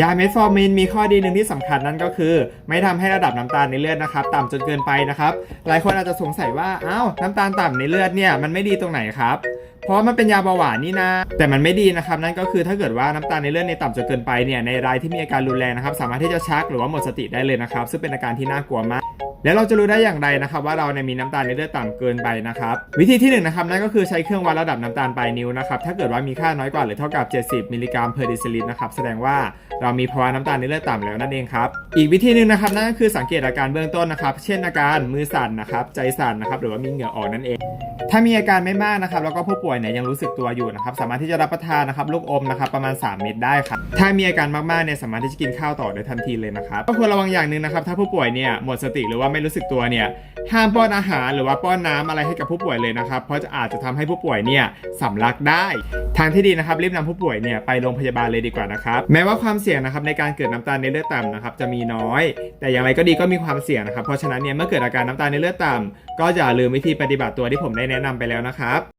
ยาเมทฟอร์มินมีข้อดีหนึ่งที่สำคัญนั่นก็คือ ไม่ทำให้ระดับน้ำตาลในเลือดนะครับต่ำจนเกินไปนะครับ หลายคนอาจจะสงสัยว่าอ้าวน้ำตาลต่ำในเลือดเนี่ยมันไม่ดีตรงไหนครับเพราะมันเป็นยาเบาหวานนี่นะ แต่มันไม่ดีนะครับ นั่นก็คือถ้าเกิดว่าน้ำตาลในเลือดในต่ำจนเกินไปเนี่ยในรายที่มีอาการรุนแรงนะครับ สามารถที่จะชักหรือว่าหมดสติได้เลยนะครับ ซึ่งเป็นอาการที่น่ากลัวมาก แล้วเราจะรู้ได้อย่างไรนะครับ ว่าเราเนี่ยมีน้ำตาลในเลือดต่ำเกินไปนะครับ วิธีที่หนึ่งนะครับนั่นก็คือใช้เครื่องวัดระดับน้ำตาลปลายนิ้วนะครับถ้าเกิดว่ามีค่าน้อยกว่าหรือเท่ากับ 70 มิลลิกรัมเพอร์ดิซิลิตนะครับแสดงว่าเรามีภาวะน้ำตาลในเลือดต่ำแล้วนั่นเองครับอีกวิธีหนึ่งนะครับนั่นก็คือสังเกตอาการเบื้องต้นนะครับ เช่นอาการมือสั่นนะครับใจสั่นนะครับหรือว่ามีเหงื่อออกนั่นเอง ถ้ามีอาการไม่มากนะครับแล้วก็ผู้ป่วยเนี่ยยังรู้สึกตัวอยู่นะครับสามารถที่จะรับประทานนะครับลูกอมนะครับประมาณ 3 เม็ดได้ครับถ้ามีอาการมากๆเนี่ยสามารถที่จะกินข้าวต่อได้ทันทีเลยนะครับก็ควรระวังอย่างหนึ่งนะครับถ้าผู้ป่วยเนี่ยหมดสติหรือว่าไม่รู้สึกตัวเนี่ยห้ามป้อนอาหารหรือว่าป้อนน้ำอะไรให้กับผู้ป่วยเลยนะครับเพราะจะอาจจะทำให้ผู้ป่วยเนี่ยสำลักได้ ทางที่ดีนะครับรีบนำผู้ป่วยเนี่ยไปโรงพยาบาลเลยดีกว่านะครับแม้ว่าความเสี่ยงนะครับในการเกิดน้ำตาลในเลือดต่ำนะครับจะมีน้อย แต่อย่างไรก็ดีก็มีความเสี่ยงนะครับเพราะฉะนั้นเนี่ยเมื่อเกิดอาการน้ำตาลในเลือดต่ำก็อย่าลืมวิธีปฏิบัติตัวที่ผมได้แนะนำไปแล้วนะครับ